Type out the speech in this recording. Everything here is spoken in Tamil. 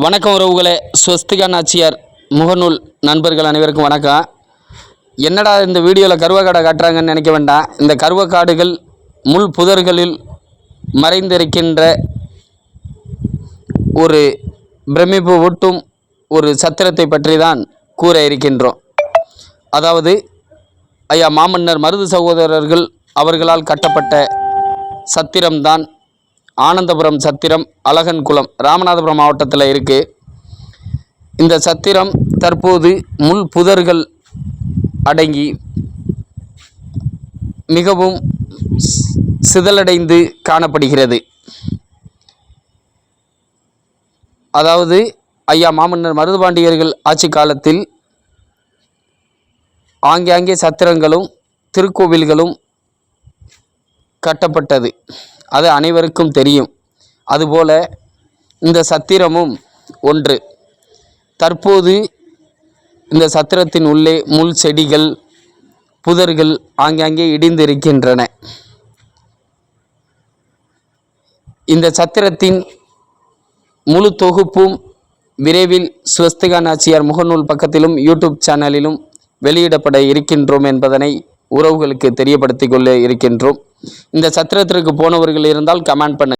வணக்கம் உறவுகளே. ஸ்வஸ்திகா நாச்சியார் முகநூல் நண்பர்கள் அனைவருக்கும் வணக்கம். என்னடா இந்த வீடியோவில் கருவக்காடை காட்டுறாங்கன்னு நினைக்க வேண்டாம். இந்த கருவக்காடுகள் முள் புதர்களில் மறைந்திருக்கின்ற ஒரு பிரமிப்பு ஊட்டும் ஒரு சத்திரத்தை பற்றி தான் கூற இருக்கின்றோம். அதாவது ஐயா மாமன்னர் மருது சகோதரர்கள் அவர்களால் கட்டப்பட்ட சத்திரம்தான் ஆனந்தபுரம் சத்திரம் அழகன் குளம் ராமநாதபுரம் மாவட்டத்தில் இருக்குது இந்த சத்திரம் தற்போது முள் புதர்கள் அடங்கி மிகவும் சி- சிதலடைந்து காணப்படுகிறது. அதாவது ஐயா மாமன்னர் மருதுபாண்டியர்கள் ஆட்சி காலத்தில் ஆங்காங்கே சத்திரங்களும் திருக்கோவில்களும் கட்டப்பட்டது. அது அனைவருக்கும் தெரியும். அதுபோல இந்த சத்திரமும் ஒன்று. தற்போது இந்த சத்திரத்தின் உள்ளே முள் செடிகள் புதர்கள் ஆங்காங்கே இடிந்திருக்கின்றன. இந்த சத்திரத்தின் முழு தொகுப்பும் விரைவில் ஸ்வஸ்திகா நாச்சியார் முகநூல் பக்கத்திலும் யூடியூப் சேனலிலும் வெளியிடப்பட இருக்கின்றோம் என்பதனை உறவுகளுக்கு தெரியப்படுத்திக் கொள்ள இருக்கின்றோம். இந்த சத்திரத்திற்கு போனவர்கள் இருந்தால் கமெண்ட் பண்ணு